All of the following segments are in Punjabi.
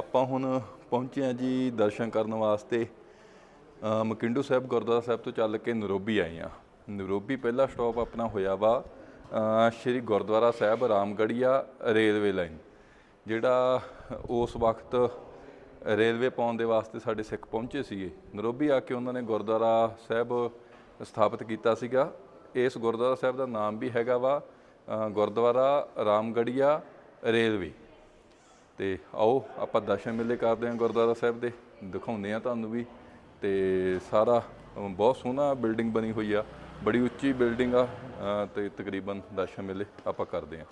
ਆਪਾਂ ਹੁਣ ਪਹੁੰਚੇ ਹਾਂ ਜੀ ਦਰਸ਼ਨ ਕਰਨ ਵਾਸਤੇ। ਮਕਿੰਡੂ ਸਾਹਿਬ ਗੁਰਦੁਆਰਾ ਸਾਹਿਬ ਤੋਂ ਚੱਲ ਕੇ ਨਰੋਬੀ ਆਏ ਆ ਨਰੋਬੀ ਪਹਿਲਾ ਸਟਾਪ ਆਪਣਾ ਹੋਇਆ ਵਾ ਸ਼੍ਰੀ ਗੁਰਦੁਆਰਾ ਸਾਹਿਬ ਰਾਮਗੜੀਆ ਰੇਲਵੇ ਲਾਈਨ, ਜਿਹੜਾ ਉਸ ਵਕਤ ਰੇਲਵੇ ਪਾਉਣ ਦੇ ਵਾਸਤੇ ਸਾਡੇ ਸਿੱਖ ਪਹੁੰਚੇ ਸੀਗੇ। ਨਰੋਬੀ ਆ ਕੇ ਉਹਨਾਂ ਨੇ ਗੁਰਦੁਆਰਾ ਸਾਹਿਬ ਸਥਾਪਿਤ ਕੀਤਾ ਸੀਗਾ। ਇਸ ਗੁਰਦੁਆਰਾ ਸਾਹਿਬ ਦਾ ਨਾਮ ਵੀ ਹੈਗਾ ਵਾ ਗੁਰਦੁਆਰਾ ਰਾਮਗੜੀਆ ਰੇਲਵੇ। ਤੇ ਆਓ ਆਪਾਂ ਦਰਸ਼ਨ ਮੇਲੇ ਕਰਦੇ ਹਾਂ ਗੁਰਦੁਆਰਾ ਸਾਹਿਬ ਦੇ ਦਿਖਾਉਂਦੇ ਆ ਤੁਹਾਨੂੰ ਵੀ। ਤੇ ਸਾਰਾ ਬਹੁਤ ਸੋਹਣਾ ਬਿਲਡਿੰਗ ਬਣੀ ਹੋਈ ਆ ਬੜੀ ਉੱਚੀ ਬਿਲਡਿੰਗ ਆ ਅ, ਤੇ ਤਕਰੀਬਨ ਦਰਸ਼ਨ ਮੇਲੇ ਆਪਾਂ ਕਰਦੇ ਆ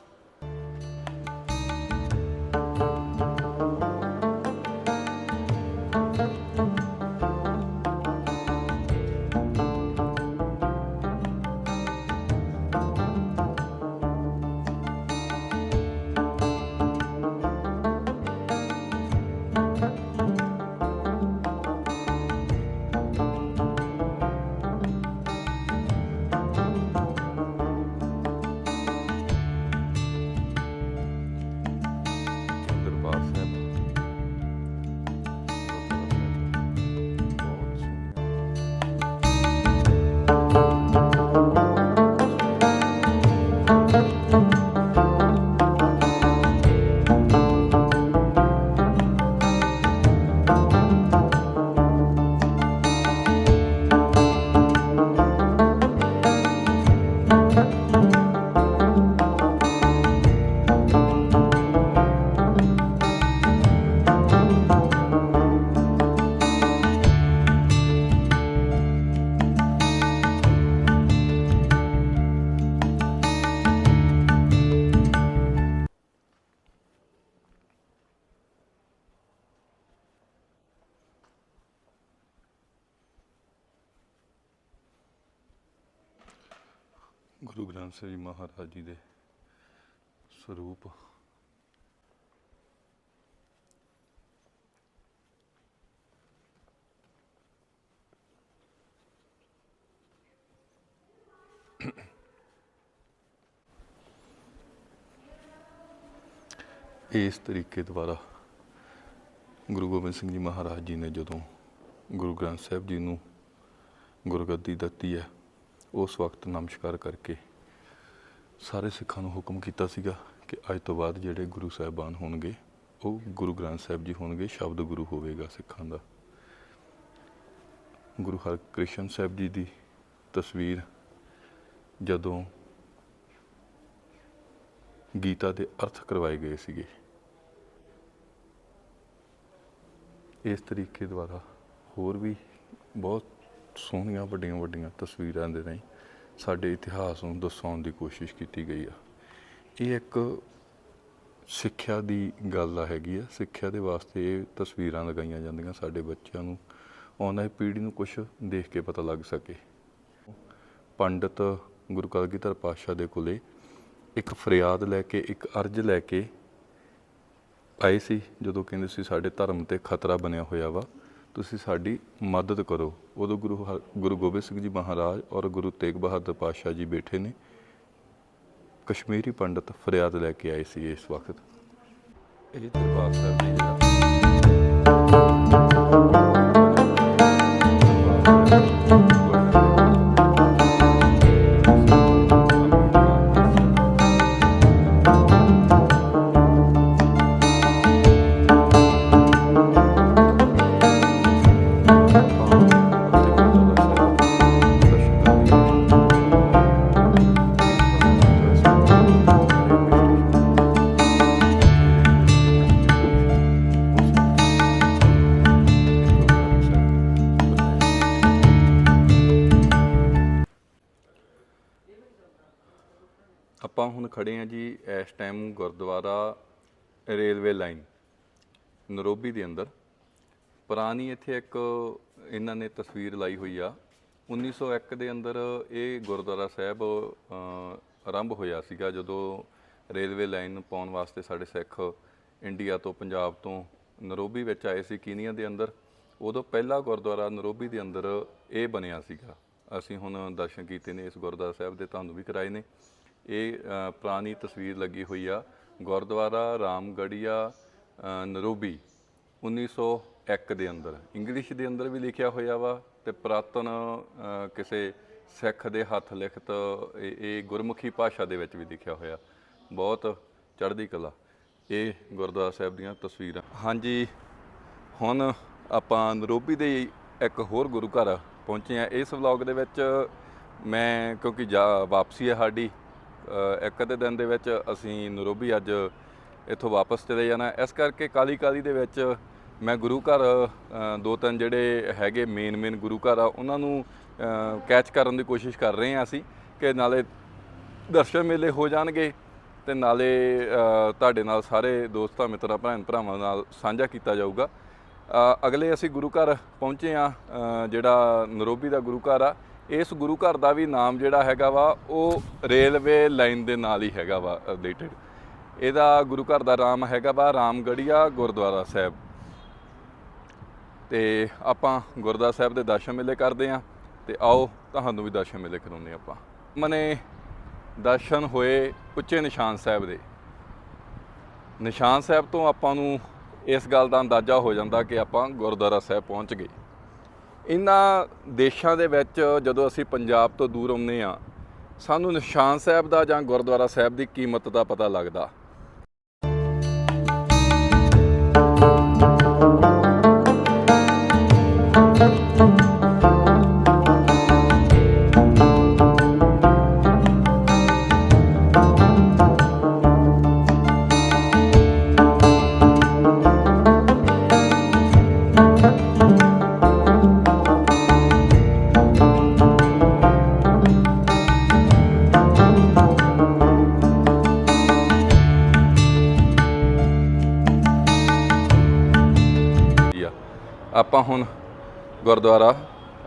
ਗੁਰੂ ਗ੍ਰੰਥ ਸਾਹਿਬ ਜੀ ਮਹਾਰਾਜ ਜੀ ਦੇ ਸਰੂਪ। ਇਸ ਤਰੀਕੇ ਦੁਆਰਾ ਗੁਰੂ ਗੋਬਿੰਦ ਸਿੰਘ ਜੀ ਮਹਾਰਾਜ ਜੀ ਨੇ ਜਦੋਂ ਗੁਰੂ ਗ੍ਰੰਥ ਸਾਹਿਬ ਜੀ ਨੂੰ ਗੁਰਗੱਦੀ ਦਿੱਤੀ ਹੈ ਉਸ ਵਕਤ ਨਮਸਕਾਰ ਕਰਕੇ ਸਾਰੇ ਸਿੱਖਾਂ ਨੂੰ ਹੁਕਮ ਕੀਤਾ ਸੀਗਾ ਕਿ ਅੱਜ ਤੋਂ ਬਾਅਦ ਜਿਹੜੇ ਗੁਰੂ ਸਾਹਿਬਾਨ ਹੋਣਗੇ, ਉਹ ਗੁਰੂ ਗ੍ਰੰਥ ਸਾਹਿਬ ਜੀ ਹੋਣਗੇ, ਸ਼ਬਦ ਗੁਰੂ ਹੋਵੇਗਾ ਸਿੱਖਾਂ ਦਾ। ਗੁਰੂ ਹਰਕ੍ਰਿਸ਼ਨ ਸਾਹਿਬ ਜੀ ਦੀ ਤਸਵੀਰ ਜਦੋਂ ਗੀਤਾ ਦੇ ਅਰਥ ਕਰਵਾਏ ਗਏ ਸੀਗੇ, ਇਸ ਤਰੀਕੇ ਦੁਆਰਾ ਹੋਰ ਵੀ ਬਹੁਤ ਸੋਹਣੀਆਂ, ਵੱਡੀਆਂ ਵੱਡੀਆਂ ਤਸਵੀਰਾਂ ਦੇ ਰਾਹੀਂ ਸਾਡੇ ਇਤਿਹਾਸ ਨੂੰ ਦਰਸਾਉਣ ਦੀ ਕੋਸ਼ਿਸ਼ ਕੀਤੀ ਗਈ ਆ। ਇਹ ਇੱਕ ਸਿੱਖਿਆ ਦੀ ਗੱਲ ਆ ਹੈਗੀ ਆ। ਸਿੱਖਿਆ ਦੇ ਵਾਸਤੇ ਇਹ ਤਸਵੀਰਾਂ ਲਗਾਈਆਂ ਜਾਂਦੀਆਂ ਸਾਡੇ ਬੱਚਿਆਂ ਨੂੰ ਆਉਣ ਵਾਲੀ ਪੀੜ੍ਹੀ ਨੂੰ ਕੁਝ ਦੇਖ ਕੇ ਪਤਾ ਲੱਗ ਸਕੇ। ਪੰਡਤ ਗੁਰੂ ਕਲਗੀਧਰ ਪਾਤਸ਼ਾਹ ਦੇ ਕੋਲੇ ਇੱਕ ਫਰਿਆਦ ਲੈ ਕੇ, ਇੱਕ ਅਰਜ਼ ਲੈ ਕੇ ਆਏ ਸੀ, ਜਦੋਂ ਕਹਿੰਦੇ ਸੀ ਸਾਡੇ ਧਰਮ ਤੇ ਖਤਰਾ ਬਣਿਆ ਹੋਇਆ ਵਾ। ਤੁਸੀਂ ਸਾਡੀ ਮਦਦ ਕਰੋ। ਉਦੋਂ ਗੁਰੂ ਹਰ- ਗੁਰੂ ਗੋਬਿੰਦ ਸਿੰਘ ਜੀ ਮਹਾਰਾਜ ਔਰ ਗੁਰੂ ਤੇਗ ਬਹਾਦਰ ਪਾਤਸ਼ਾਹ ਜੀ ਬੈਠੇ ਨੇ। ਕਸ਼ਮੀਰੀ ਪੰਡਤ ਫਰਿਆਦ ਲੈ ਕੇ ਆਏ ਸੀ ਇਸ ਵਕਤ। ਇਹ ਦਰਬਾਰ ਸਾਹਿਬ ਜੀ ਜਿਹੜਾ ਆਪਾਂ ਹੁਣ ਖੜੇ ਆ ਜੀ ਇਸ time Gurdwara railway line, Nairobi ਦੇ ਅੰਦਰ। ਪੁਰਾਣੀ ਇੱਥੇ ਇੱਕ ਇਹਨਾਂ ਨੇ ਤਸਵੀਰ ਲਾਈ ਹੋਈ ਆ। 1901 ਦੇ ਅੰਦਰ ਇਹ ਗੁਰਦੁਆਰਾ ਸਾਹਿਬ ਆਰੰਭ ਹੋਇਆ ਸੀਗਾ ਜਦੋਂ ਰੇਲਵੇ ਲਾਈਨ ਪਾਉਣ ਵਾਸਤੇ ਸਾਡੇ ਸਿੱਖ ਇੰਡੀਆ ਤੋਂ ਪੰਜਾਬ ਤੋਂ ਨਰੋਬੀ ਵਿੱਚ ਆਏ ਸੀ ਕੀਨੀਆ ਦੇ ਅੰਦਰ। ਉਦੋਂ ਪਹਿਲਾ ਗੁਰਦੁਆਰਾ ਨਰੋਬੀ ਦੇ ਅੰਦਰ ਇਹ ਬਣਿਆ ਸੀਗਾ। ਅਸੀਂ ਹੁਣ ਦਰਸ਼ਨ ਕੀਤੇ ਨੇ ਇਸ ਗੁਰਦੁਆਰਾ ਸਾਹਿਬ ਦੇ, ਤੁਹਾਨੂੰ ਵੀ ਕਰਾਏ ਨੇ। ਇਹ ਪੁਰਾਣੀ ਤਸਵੀਰ ਲੱਗੀ ਹੋਈ ਆ। ਗੁਰਦੁਆਰਾ ਰਾਮਗੜੀਆ ਅ, ਨਰੋਬੀ 1901 ਦੇ ਅੰਦਰ। ਇੰਗਲਿਸ਼ ਦੇ ਅੰਦਰ ਵੀ ਲਿਖਿਆ ਹੋਇਆ ਵਾ ਤੇ ਪ੍ਰਾਤਨ ਕਿਸੇ ਸਿੱਖ ਦੇ ਹੱਥ ਲਿਖਤ ਇਹ ਇਹ ਗੁਰਮੁਖੀ ਭਾਸ਼ਾ ਦੇ ਵਿੱਚ ਵੀ ਲਿਖਿਆ ਹੋਇਆ। ਬਹੁਤ ਚੜ੍ਹਦੀ ਕਲਾ। ਇਹ ਗੁਰਦੁਆਰਾ ਸਾਹਿਬ ਦੀਆਂ ਤਸਵੀਰਾਂ। ਹਾਂਜੀ ਹੁਣ ਆਪਾਂ ਨਰੋਬੀ ਦੇ ਇੱਕ ਹੋਰ ਗੁਰੂ ਘਰ ਪਹੁੰਚੇ ਆ। ਇਸ ਵਲੌਗ ਦੇ ਵਿੱਚ ਮੈਂ ਕਿਉਂਕਿ ਜਾ- ਵਾਪਸੀ ਹੈ ਸਾਡੀ ਇੱਕ ਅੱਧੇ ਦਿਨ ਦੇ ਵਿੱਚ ਅਸੀਂ ਨਰੋਬੀ ਅੱਜ ਇੱਥੋਂ ਵਾਪਸ ਚਲੇ ਜਾਣਾ। ਇਸ ਕਰਕੇ ਕਾਲੀ ਕਾਲੀ ਦੇ ਵਿੱਚ ਮੈਂ ਗੁਰੂ ਘਰ ਦੋ ਤਿੰਨ ਜਿਹੜੇ ਹੈਗੇ ਮੇਨ ਮੇਨ ਗੁਰੂ ਘਰ ਆ, ਉਹਨਾਂ ਨੂੰ ਕੈਚ ਕਰਨ ਦੀ ਕੋਸ਼ਿਸ਼ ਕਰ ਰਹੇ ਹਾਂ ਅਸੀਂ ਕਿ ਨਾਲੇ ਦਰਸ਼ਨ ਮੇਲੇ ਹੋ ਜਾਣਗੇ ਤੇ ਨਾਲੇ ਤੁਹਾਡੇ ਨਾਲ ਸਾਰੇ ਦੋਸਤਾਂ, ਮਿੱਤਰਾਂ, ਭੈਣ ਭਰਾਵਾਂ ਨਾਲ ਸਾਂਝਾ ਕੀਤਾ ਜਾਊਗਾ। ਅਗਲੇ ਅਸੀਂ ਗੁਰੂ ਘਰ ਪਹੁੰਚੇ ਆ ਜਿਹੜਾ ਨਰੋਬੀ ਦਾ ਗੁਰੂ ਘਰ ਆ। ਇਸ ਗੁਰੂ ਘਰ ਦਾ ਵੀ ਨਾਮ ਜਿਹੜਾ ਹੈਗਾ ਵਾ, ਉਹ ਰੇਲਵੇ ਲਾਈਨ ਦੇ ਨਾਲ ਹੀ ਹੈਗਾ ਵਾ ਰਿਲੇਟਡ ਇਹਦਾ ਗੁਰੂ ਘਰ ਦਾ ਨਾਮ ਹੈਗਾ ਵਾ, ਰਾਮਗੜੀਆ ਗੁਰਦੁਆਰਾ ਸਾਹਿਬ। ਤੇ ਆਪਾਂ ਗੁਰਦੁਆਰਾ ਸਾਹਿਬ ਦੇ ਦਰਸ਼ਨ ਮੇਲੇ ਕਰਦੇ ਆਂ, ਤੇ ਆਓ ਤੁਹਾਨੂੰ ਵੀ ਦਰਸ਼ਨ ਮੇਲੇ ਕਰਾਉਂਦੇ ਆਪਾਂ। ਮਨੇ ਦਰਸ਼ਨ ਹੋਏ ਉੱਚੇ ਨਿਸ਼ਾਨ ਸਾਹਿਬ ਦੇ। ਨਿਸ਼ਾਨ ਸਾਹਿਬ ਤੋਂ ਆਪਾਂ ਨੂੰ ਇਸ ਗੱਲ ਦਾ ਅੰਦਾਜ਼ਾ ਹੋ ਜਾਂਦਾ ਕਿ ਆਪਾਂ ਗੁਰਦੁਆਰਾ ਸਾਹਿਬ ਪਹੁੰਚ ਗਏ। ਇਹਨਾਂ ਦੇਸ਼ਾਂ ਦੇ ਵਿੱਚ ਜਦੋਂ ਅਸੀਂ ਪੰਜਾਬ ਤੋਂ ਦੂਰ ਆਉਂਦੇ ਆ ਸਾਨੂੰ ਨਿਸ਼ਾਨ ਸਾਹਿਬ ਦਾ ਜਾਂ ਗੁਰਦੁਆਰਾ ਸਾਹਿਬ ਦੀ ਕੀਮਤ ਦਾ ਪਤਾ ਲੱਗਦਾ। ਜੀ ਗੁਰਦੁਆਰਾ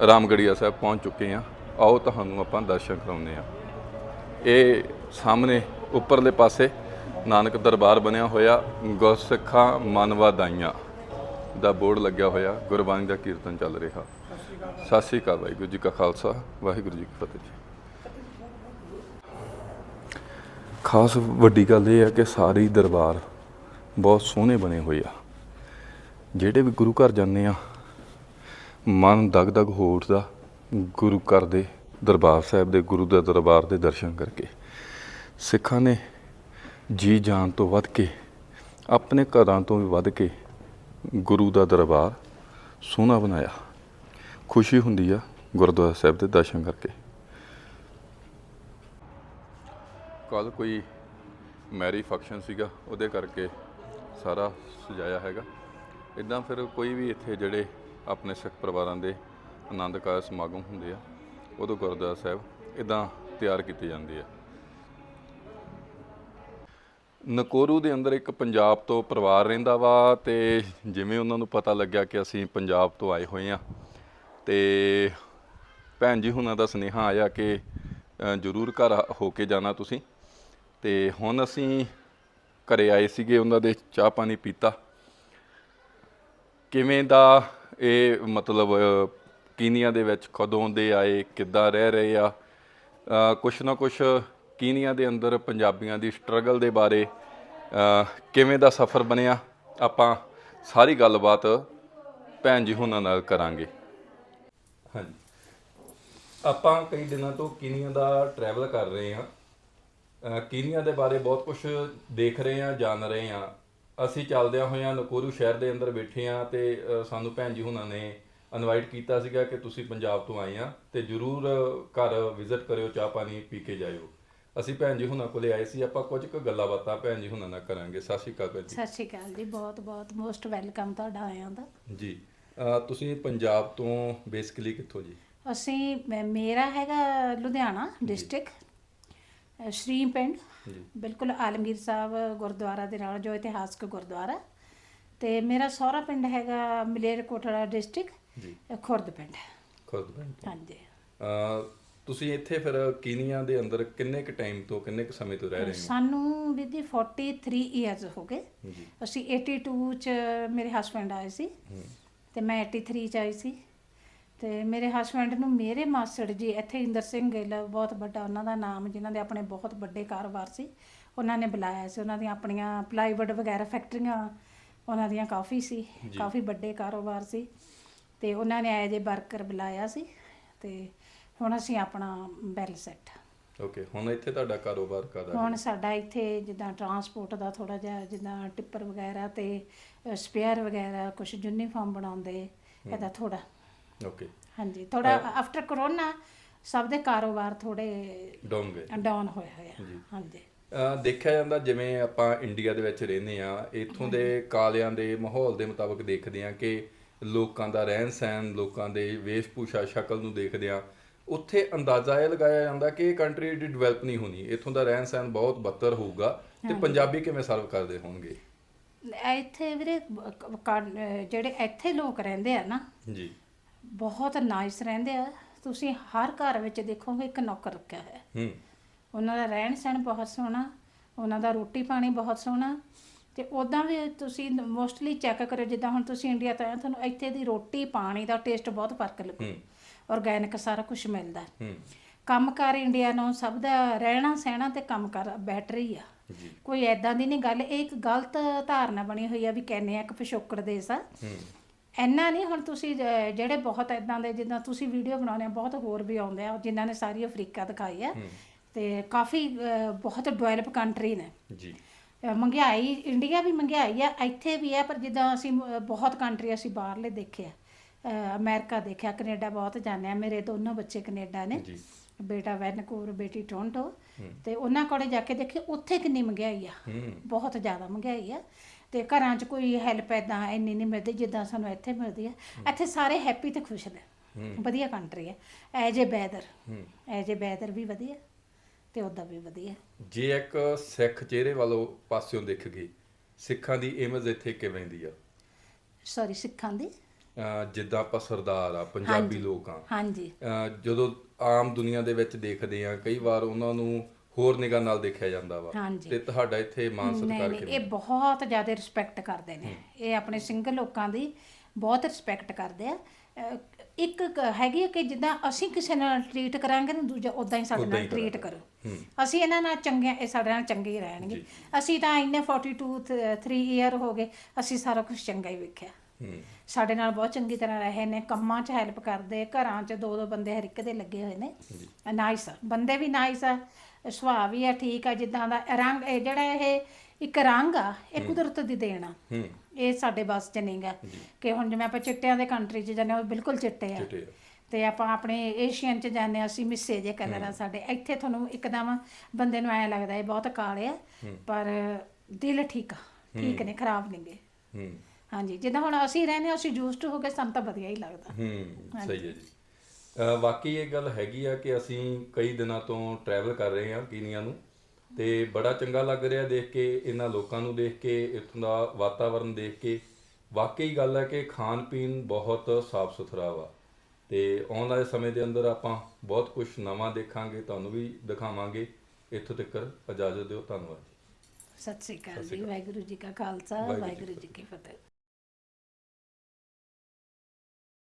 ਰਾਮਗੜੀਆ ਸਾਹਿਬ ਪਹੁੰਚ ਚੁੱਕੇ ਹਾਂ। ਆਓ ਤੁਹਾਨੂੰ ਆਪਾਂ ਦਰਸ਼ਨ ਕਰਾਉਂਦੇ ਹਾਂ। ਇਹ ਸਾਹਮਣੇ ਉੱਪਰਲੇ ਪਾਸੇ ਨਾਨਕ ਦਰਬਾਰ ਬਣਿਆ ਹੋਇਆ, ਗੁਰਸਿੱਖਾਂ ਮਨ ਵਾਧਾਈਆਂ ਦਾ ਬੋਰਡ ਲੱਗਿਆ ਹੋਇਆ, ਗੁਰਬਾਣੀ ਦਾ ਕੀਰਤਨ ਚੱਲ ਰਿਹਾ। ਸਤਿ ਸ਼੍ਰੀ ਅਕਾਲ ਵਾਹਿਗੁਰੂ ਜੀ ਕਾ ਖਾਲਸਾ, ਵਾਹਿਗੁਰੂ ਜੀ ਕੀ ਫਤਿਹ ਜੀ। ਖਾਸ ਵੱਡੀ ਗੱਲ ਇਹ ਹੈ ਕਿ ਸਾਰੇ ਦਰਬਾਰ ਬਹੁਤ ਸੋਹਣੇ ਬਣੇ ਹੋਏ ਆ। ਜਿਹੜੇ ਵੀ ਗੁਰੂ ਘਰ ਜਾਂਦੇ ਆ ਮਨ ਦਗ ਦਗ ਹੋ ਉੱਠਦਾ ਗੁਰੂ ਘਰ ਦੇ ਦਰਬਾਰ ਸਾਹਿਬ ਦੇ ਗੁਰੂ ਦੇ ਦਰਬਾਰ ਦੇ ਦਰਸ਼ਨ ਕਰਕੇ। ਸਿੱਖਾਂ ਨੇ ਜੀ ਜਾਨ ਤੋਂ ਵੱਧ ਕੇ, ਆਪਣੇ ਘਰਾਂ ਤੋਂ ਵੀ ਵੱਧ ਕੇ ਗੁਰੂ ਦਾ ਦਰਬਾਰ ਸੋਹਣਾ ਬਣਾਇਆ। ਖੁਸ਼ੀ ਹੁੰਦੀ ਆ ਗੁਰਦੁਆਰਾ ਸਾਹਿਬ ਦੇ ਦਰਸ਼ਨ ਕਰਕੇ। ਕੱਲ ਕੋਈ ਮੈਰੀ ਫੰਕਸ਼ਨ ਸੀਗਾ, ਉਹਦੇ ਕਰਕੇ ਸਾਰਾ ਸਜਾਇਆ ਹੈਗਾ। ਇਦਾਂ ਫਿਰ ਕੋਈ ਵੀ ਇੱਥੇ ਜਿਹੜੇ ਆਪਣੇ ਸਿੱਖ ਪਰਿਵਾਰਾਂ ਦੇ ਆਨੰਦ ਕਾਰਜ ਸਮਾਗਮ ਹੁੰਦੇ ਆ, ਉਦੋਂ ਗੁਰਦੁਆਰਾ ਸਾਹਿਬ ਇਦਾਂ ਤਿਆਰ ਕੀਤੇ ਜਾਂਦੇ ਆ। ਨਕੋਰੂ ਦੇ ਅੰਦਰ ਇੱਕ ਪੰਜਾਬ ਤੋਂ ਪਰਿਵਾਰ ਰਹਿੰਦਾ ਵਾ ਤੇ ਜਿਵੇਂ ਉਹਨਾਂ ਨੂੰ ਪਤਾ ਲੱਗਿਆ ਕਿ ਅਸੀਂ ਪੰਜਾਬ ਤੋਂ ਆਏ ਹੋਏ ਆ, ਤੇ ਭੈਣ ਜੀ ਹੁਣਾਂ ਦਾ ਸੁਨੇਹਾ ਆਇਆ ਕਿ ਜ਼ਰੂਰ ਘਰ ਹੋ ਕੇ ਜਾਣਾ ਤੁਸੀਂ। ਤੇ ਹੁਣ ਅਸੀਂ ਘਰੇ ਆਏ ਸੀਗੇ, ਉਹਨਾਂ ਦੇ ਚਾਹ ਪਾਣੀ ਪੀਤਾ। ਕਿਵੇਂ ਦਾ ਇਹ ਮਤਲਬ ਕੀਨੀਆ ਦੇ ਵਿੱਚ ਕਦੋਂ ਦੇ ਆਏ ਕਿੱਦਾਂ ਰਹਿ ਰਹੇ ਆ? ਕੁਛ ਨਾ ਕੁਛ ਕੀਨੀਆ ਦੇ ਅੰਦਰ ਪੰਜਾਬੀਆਂ ਦੀ ਸਟਰਗਲ ਦੇ ਬਾਰੇ ਕਿਵੇਂ ਦਾ ਸਫ਼ਰ ਬਣਿਆ? ਆਪਾਂ ਸਾਰੀ ਗੱਲਬਾਤ ਭੈਣ ਜੀ ਹੁਣਾਂ ਨਾਲ ਕਰਾਂਗੇ। ਹਾਂਜੀ। ਆਪਾਂ ਕਈ ਦਿਨਾਂ ਤੋਂ ਕੀਨੀਆ ਦਾ ਟਰੈਵਲ ਕਰ ਰਹੇ ਹਾਂ। ਅ, ਕੀਨੀਆ ਦੇ ਬਾਰੇ ਬਹੁਤ ਕੁਝ ਦੇਖ ਰਹੇ ਹਾਂ ਜਾਣ ਰਹੇ ਹਾਂ। ਅਸੀਂ ਚੱਲਦਿਆਂ ਹੋਇਆਂ ਨਕੋਰੂ ਸ਼ਹਿਰ ਦੇ ਅੰਦਰ ਬੈਠੇ ਹਾਂ ਤੇ ਅ, ਸਾਨੂੰ ਭੈਣ ਜੀ ਹੁਣਾਂ ਨੇ ਇਨਵਾਈਟ ਕੀਤਾ ਸੀਗਾ ਕਿ ਤੁਸੀਂ ਪੰਜਾਬ ਤੋਂ ਆਏ ਆ ਤੇ ਜਰੂਰ ਘਰ ਵਿਜ਼ਿਟ ਕਰਿਓ ਚਾਹ ਪਾਣੀ ਪੀ ਕੇ ਜਾਇਓ। ਅਸੀਂ ਭੈਣ ਜੀ ਹੁਣਾਂ ਕੋਲੇ ਆਏ ਸੀ ਆਪਾਂ ਕੁਝ ਕੁ ਗੱਲਾਂ ਬਾਤਾਂ ਭੈਣ ਜੀ ਹੁਣਾਂ ਨਾਲ ਕਰਾਂਗੇ। ਸਤਿ ਸ਼੍ਰੀ ਅਕਾਲ ਭੈਣ ਜੀ। ਸਤਿ ਸ਼੍ਰੀ ਅਕਾਲ ਜੀ ਬਹੁਤ ਬਹੁਤ ਮੋਸਟ ਵੈਲਕਮ ਤੁਹਾਡਾ ਆਇਆਂ ਦਾ। ਜੀ ਅ, ਤੁਸੀਂ ਪੰਜਾਬ ਤੋਂ ਬੇਸਿਕਲੀ ਕਿੱਥੋਂ ਜੀ? ਅਸੀਂ ਮੈਂ- ਮੇਰਾ ਹੈਗਾ ਲੁਧਿਆਣਾ ਡਿਸਟ੍ਰਿਕਟ ਸ਼੍ਰੀ ਪਿੰਡ ਬਿਲਕੁਲ ਆਲਮਗੀਰ ਸਾਹਿਬ ਗੁਰਦੁਆਰਾ ਦੇ ਨਾਲ ਜੋ ਇਤਿਹਾਸਕ ਗੁਰਦੁਆਰਾ। ਤੇ ਮੇਰਾ ਸਹੁਰਾ ਪਿੰਡ ਹੈਗਾ ਮਲੇਰਕੋਟਲਾ ਡਿਸਟ੍ਰਿਕਟ ਜੀ। ਖੁਰਦ ਪਿੰਡ। ਖੁਦ ਪਿੰਡ। ਤੋਂ ਹਾਂਜੀ। ਅ, ਤੁਸੀਂ ਇੱਥੇ ਫਿਰ ਕੀਨੀਆ ਦੇ ਅੰਦਰ ਕਿੰਨੇ ਕੁ ਟਾਈਮ ਤੋਂ ਕਿੰਨੇ ਕੁ ਸਮੇਂ ਤੋਂ ਰਹਿ ਰਹੇ ਹੋ? ਸਾਨੂੰ ਵਿਧੀ 43 ਇਅਰਸ ਹੋ ਗਏ। ਅਸੀਂ 82 ਚ ਮੇਰੇ ਹਸਬੰਡ ਆਏ ਸੀ। ਤੇ ਮੈਂ 83 ਚ ਆਈ ਸੀ। ਤੇ ਮੇਰੇ ਹਸਬੰਡ ਨੂੰ ਮੇਰੇ ਮਾਸੜ ਜੀ ਇੱਥੇ ਇੰਦਰ ਸਿੰਘ ਗਿੱਲ ਬਹੁਤ ਵੱਡਾ ਉਹਨਾਂ ਦਾ ਨਾਮ ਜਿਨ੍ਹਾਂ ਦੇ ਆਪਣੇ ਬਹੁਤ ਵੱਡੇ ਕਾਰੋਬਾਰ ਸੀ ਉਹਨਾਂ ਨੇ ਬੁਲਾਇਆ ਸੀ ਉਹਨਾਂ ਦੀਆਂ ਆਪਣੀਆਂ ਪਲਾਈਵੁੱਡ ਵਗੈਰਾ ਫੈਕਟਰੀਆਂ ਉਹਨਾਂ ਦੀਆਂ ਕਾਫੀ ਸੀ। ਕਾਫੀ ਵੱਡੇ ਕਾਰੋਬਾਰ ਸੀ ਤੇ ਉਹਨਾਂ ਨੇ ਐਜ ਏ ਵਰਕਰ ਬੁਲਾਇਆ ਸੀ ਤੇ ਹੁਣ ਅਸੀਂ ਆਪਣਾ ਬੈਲ ਸੈੱਟ ਓਕੇ ਹੁਣ ਇੱਥੇ ਤੁਹਾਡਾ ਕਾਰੋਬਾਰ ਕਾਦਾ ਹੁਣ ਸਾਡਾ ਇੱਥੇ ਜਿੱਦਾਂ ਟਰਾਂਸਪੋਰਟ ਦਾ ਥੋੜਾ ਜਿਹਾ ਜਿੱਦਾਂ ਟਿੱਪਰ ਵਗੈਰਾ ਤੇ ਸਪੇਅਰ ਵਗੈਰਾ ਕੁਝ ਯੂਨੀਫਾਰਮ ਬਣਾਉਂਦੇ ਇਹਦਾ ਥੋੜਾ ਓਕੇ ਹਾਂਜੀ ਥੋੜਾ ਆਫਟਰ ਕਰੋਨਾ ਸਭ ਦੇ ਕਾਰੋਬਾਰ ਥੋੜੇ ਡੋਂਗ ਗਏ। ਡਾਊਨ ਹੋਏ ਹੋਏ ਆ। ਜੀ। ਹਾਂਜੀ। ਦੇਖਿਆ ਜਾਂਦਾ ਜਿਵੇਂ ਆਪਾਂ ਇੰਡੀਆ ਦੇ ਵਿੱਚ ਰਹਿੰਦੇ ਆ ਇੱਥੋਂ ਦੇ ਕਾਲਿਆਂ ਦੇ ਮਾਹੌਲ ਦੇ ਮੁਤਾਬਕ ਦੇਖਦੇ ਆ ਕਿ ਲੋਕਾਂ ਦਾ ਰਹਿਣ ਸਹਿਣ ਲੋਕਾਂ ਦੇ ਵੇਸ਼ਭੂਸ਼ਾ ਸ਼ਕਲ ਨੂੰ ਦੇਖਦੇ ਆ ਉੱਥੇ ਅੰਦਾਜ਼ਾ ਇਹ ਲਗਾਇਆ ਜਾਂਦਾ ਕਿ ਇਹ ਕੰਟਰੀ ਏਡੀ ਡਿਵੈਲਪ ਨਹੀਂ ਹੋਣੀ। ਇੱਥੋਂ ਦਾ ਰਹਿਣ ਸਹਿਣ ਬਹੁਤ ਬੱਤਰ ਹੋਊਗਾ ਤੇ ਪੰਜਾਬੀ ਕਿਵੇਂ ਸਰਵ ਕਰਦੇ ਹੋਣਗੇ? ਇੱਥੇ ਵੀਰੇ ਬ- ਕ- ਕ- ਜਿਹੜੇ ਇੱਥੇ ਲੋਕ ਰਹਿੰਦੇ ਆ ਨਾ ਜੀ। ਬਹੁਤ ਨਾਈਸ ਰਹਿੰਦੇ ਆ। ਤੁਸੀਂ ਹਰ ਘਰ ਵਿੱਚ ਦੇਖੋਗੇ ਇੱਕ ਨੌਕਰ ਰੱਖਿਆ ਹੋਇਆ। ਹੂੰ। ਉਹਨਾਂ ਦਾ ਰਹਿਣ ਸਹਿਣ ਬਹੁਤ ਸੋਹਣਾ ਉਹਨਾਂ ਦਾ ਰੋਟੀ ਪਾਣੀ ਬਹੁਤ ਸੋਹਣਾ। ਤੇ ਉਦਾਂ ਵੀ ਤੁਸੀਂ ਮੋਸਟਲੀ ਚੈੱਕ ਕਰੋ ਜਿੱਦਾਂ ਹੁਣ ਤੁਸੀਂ ਇੰਡੀਆ ਤੋਂ ਆਏ ਹੋ, ਤੁਹਾਨੂੰ ਇੱਥੇ ਦੀ ਰੋਟੀ ਪਾਣੀ ਦਾ ਟੇਸਟ ਬਹੁਤ ਫ਼ਰਕ ਲੱਗੂ ਹੂੰ। ਆਰਗੈਨਿਕ ਸਾਰਾ ਕੁਝ ਮਿਲਦਾ। ਹੂੰ। ਕੰਮਕਾਰ ਇੰਡੀਆ ਨੂੰ ਸਭ ਦਾ ਰਹਿਣਾ ਸਹਿਣਾ ਤੇ ਕੰਮਕਾਰ ਬੈਟਰ ਹੀ ਆ। ਜੀ। ਕੋਈ ਐਦਾਂ ਦੀ ਨਹੀਂ ਗੱਲ ਇਹ ਇੱਕ ਗਲਤ ਧਾਰਨਾ ਬਣੀ ਹੋਈ ਆ ਵੀ ਕਹਿੰਦੇ ਆ ਕਿ ਪਿਛੋਕੜ ਦੇਸ ਆ ਹੂੰ। ਇੰਨਾ ਨਹੀਂ ਹੁਣ ਤੁਸੀਂ ਜ- ਜਿਹੜੇ ਬਹੁਤ ਐਦਾਂ ਦੇ ਜਿੱਦਾਂ ਤੁਸੀਂ ਵੀਡੀਓ ਬਣਾਉਂਦੇ ਆ ਬਹੁਤ ਹੋਰ ਵੀ ਆਉਂਦੇ ਆ ਜਿਨ੍ਹਾਂ ਨੇ ਸਾਰੀ ਅਫਰੀਕਾ ਦਿਖਾਈ ਆ ਤੇ ਕਾਫੀ ਅ, ਬਹੁਤ ਡਿਵੈਲਪ ਕੰਟਰੀ ਨੇ। ਜੀ। ਅ, ਮਹਿੰਗਾਈ ਇੰਡੀਆ ਵੀ ਮਹਿੰਗਾਈ ਆ ਇੱਥੇ ਵੀ ਆ ਪਰ ਜਿੱਦਾਂ ਅਸੀਂ ਅ, ਬਹੁਤ ਕੰਟਰੀ ਅਸੀਂ ਬਾਹਰਲੇ ਦੇਖੇ ਆ। ਅ, ਅਮਰੀਕਾ ਦੇਖਿਆ ਕੈਨੇਡਾ ਬਹੁਤ ਜਾਂਦੇ ਆ ਮੇਰੇ ਦੋਨੋਂ ਬੱਚੇ ਕੈਨੇਡਾ ਨੇ। ਜੀ। ਬੇਟਾ ਵੈਨਕੂਵਰ ਬੇਟੀ ਟੋਰਾਂਟੋ। ਤੇ ਉਹਨਾਂ ਕੋਲੇ ਜਾ ਕੇ ਦੇਖੇ ਉੱਥੇ ਕਿੰਨੀ ਮਹਿੰਗਾਈ ਆ। ਹੂੰ। ਬਹੁਤ ਜ਼ਿਆਦਾ ਮਹਿੰਗਾਈ ਆ। ਤੇ ਘਰਾਂ 'ਚ ਕੋਈ ਹੈਲਪ ਐਦਾਂ ਇੰਨੀ ਨਹੀਂ ਮਿਲਦੀ ਜਿੱਦਾਂ ਸਾਨੂੰ ਇੱਥੇ ਮਿਲਦੀ ਆ ਇੱਥੇ ਸਾਰੇ ਹੈਪੀ ਤੇ ਖੁਸ਼ ਨੇ। ਵਧੀਆ ਕੰਟਰੀ ਹੈ। ਐਜ ਏ ਵੈਦਰ ਹੂੰ। ਐਜ ਏ ਵੈਦਰ ਵੀ ਵਧੀਆ ਤੇ ਉਹਦਾ ਵੀ ਵਧੀਆ। ਜੇ ਇੱਕ ਸਿੱਖ ਚਿਹਰੇ ਵੱਲੋਂ ਪਾਸਿਓਂ ਦਿਖ ਗਈ ਸਿੱਖਾਂ ਦੀ ਇਮੇਜ ਇੱਥੇ ਕਿਵੇਂ ਦੀ ਆ? ਸੌਰੀ ਸਿੱਖਾਂ ਦੀ? ਜਿੱਦਾਂ ਆਪਾਂ ਸਰਦਾਰ ਆ ਪੰਜਾਬੀ। ਲੋਕ ਆ। ਹਾਂਜੀ। ਜਦੋਂ ਆਮ ਦੁਨੀਆ ਦੇ ਵਿੱਚ ਦੇਖਦੇ ਆ ਕਈ ਵਾਰ ਉਹਨਾਂ ਨੂੰ ਹੋਰ ਨਿਗਾਹ ਨਾਲ ਦੇਖਿਆ ਜਾਂਦਾ ਵਾ। ਹਾਂਜੀ। ਤੇ ਤੁਹਾਡਾ ਇੱਥੇ ਮਾਨ ਨਹੀਂ ਸਤਿਕਾਰ ਨਹੀਂ ਇਹ ਕਿਵੇਂ ਬਹੁਤ ਜ਼ਿਆਦਾ ਰਿਸਪੈਕਟ ਕਰਦੇ ਨੇ। ਇਹ ਆਪਣੇ ਸਿੰਗਲ ਲੋਕਾਂ ਦੀ ਬਹੁਤ ਰਿਸਪੈਕਟ ਕਰਦੇ ਆ। ਅਹ ਇੱਕ ਕ- ਹੈਗੀ ਆ ਕਿ ਜਿੱਦਾਂ ਅਸੀਂ ਕਿਸੇ ਨਾਲ ਟਰੀਟ ਕਰਾਂਗੇ ਨਾ ਦੂਜਾ ਉਦਾਂ ਹੀ ਸਾਡੇ ਨਾਲ ਹੀ ਟਰੀਟ। ਕਰੋ। ਅਸੀਂ ਇਹਨਾਂ ਨਾਲ ਚੰਗੇ ਇਹ ਸਾਡੇ ਨਾਲ ਚੰਗੇ ਹੀ ਰਹਿਣਗੇ। ਅਸੀਂ ਤਾਂ ਇੰਨੇ 42 3 ਇਅਰ ਹੋ ਗਏ ਅਸੀਂ ਸਾਰਾ ਕੁਝ ਚੰਗਾ ਹੀ ਵੇਖਿਆ। ਹੂੰ। ਸਾਡੇ ਨਾਲ ਬਹੁਤ ਚੰਗੀ ਤਰ੍ਹਾਂ ਰਹੇ ਨੇ ਕੰਮਾਂ 'ਚ ਹੈਲਪ ਕਰਦੇ ਘਰਾਂ 'ਚ ਦੋ ਦੋ ਬੰਦੇ ਹਰ ਇੱਕ ਦੇ ਲੱਗੇ ਹੋਏ ਨੇ। ਨਾਈਸ ਬੰਦੇ ਵੀ ਨਾਈਸ ਆ। ਸੁਭਾਅ ਵੀ ਆ ਠੀਕ ਆ ਜਿੱਦਾਂ ਦਾ ਰੰਗ ਇਹ ਜਿਹੜਾ ਇਹ ਇੱਕ ਰੰਗ ਆ ਇਹ ਕੁਦਰਤ ਦੀ ਦੇਣ ਆ। ਹੂੰ। ਇਹ ਸਾਡੇ ਬਸ 'ਚ ਨਹੀਂਗਾ ਕਿ ਹੁਣ ਜਿਵੇਂ ਆਪਾਂ ਚਿੱਟਿਆਂ ਦੇ ਕੰਟਰੀ 'ਚ ਜਾਂਦੇ ਹਾਂ ਉਹ ਬਿਲਕੁਲ ਚਿੱਟੇ ਆ। ਚਿੱਟੇ ਆ। ਤੇ ਆਪਾਂ ਆਪਣੇ ਏਸ਼ੀਅਨ 'ਚ ਜਾਂਦੇ ਹਾਂ ਅਸੀਂ ਮਿੱਸੇ ਜੇ ਕਲਰ ਆ ਸਾਡੇ। ਇੱਥੇ ਤੁਹਾਨੂੰ ਇੱਕਦਮ ਬੰਦੇ ਨੂੰ ਐ ਲੱਗਦਾ ਇਹ ਬਹੁਤ ਕਾਲੇ ਆ ਪਰ ਦਿਲ ਠੀਕ ਆ। ਠੀਕ ਨੇ ਖਰਾਬ ਨਹੀਂਗੇ ਹੂੰ। ਹਾਂਜੀ ਜਿੱਦਾਂ ਹੁਣ ਅਸੀਂ ਰਹਿੰਦੇ ਹਾਂ ਅਸੀਂ ਯੂਜ਼ਡ ਹੋ ਗਏ ਸਾਨੂੰ ਤਾਂ ਵਧੀਆ ਹੀ ਲੱਗਦਾ। ਹੂੰ ਸਹੀ ਹੈ ਜੀ। ਅਹ ਵਾਕਈ ਇਹ ਗੱਲ ਹੈਗੀ ਆ ਕਿ ਅਸੀਂ ਕਈ ਦਿਨਾਂ ਤੋਂ ਟਰੈਵਲ ਕਰ ਰਹੇ ਹਾਂ ਕੀਨੀਆ ਨੂੰ ਤੇ ਬੜਾ ਚੰਗਾ ਲੱਗ ਰਿਹਾ ਦੇਖ ਕੇ ਇਹਨਾਂ ਲੋਕਾਂ ਨੂੰ ਦੇਖ ਕੇ ਇੱਥੋਂ ਦਾ ਵਾਤਾਵਰਣ ਦੇਖ ਕੇ। ਵਾਕਈ ਗੱਲ ਹੈ ਕਿ ਖਾਣ ਪੀਣ ਬਹੁਤ ਸਾਫ਼ ਸੁਥਰਾ ਵਾ ਤੇ ਆਉਣ ਵਾਲੇ ਸਮੇਂ ਦੇ ਅੰਦਰ ਆਪਾਂ ਬਹੁਤ ਕੁਝ ਨਵਾਂ ਦੇਖਾਂਗੇ ਤੁਹਾਨੂੰ ਵੀ ਦਿਖਾਵਾਂਗੇ। ਇੱਥੋਂ ਤੱਕ ਇਜਾਜ਼ਤ ਦਿਓ ਧੰਨਵਾਦ ਜੀ। ਸਤਿ ਸ੍ਰੀ ਅਕਾਲ ਜੀ ਵਾਹਿਗੁਰੂ ਜੀ ਕਾ ਖਾਲਸਾ ਵਾਹਿਗੁਰੂ ਜੀ ਕੀ ਫਤਿਹ।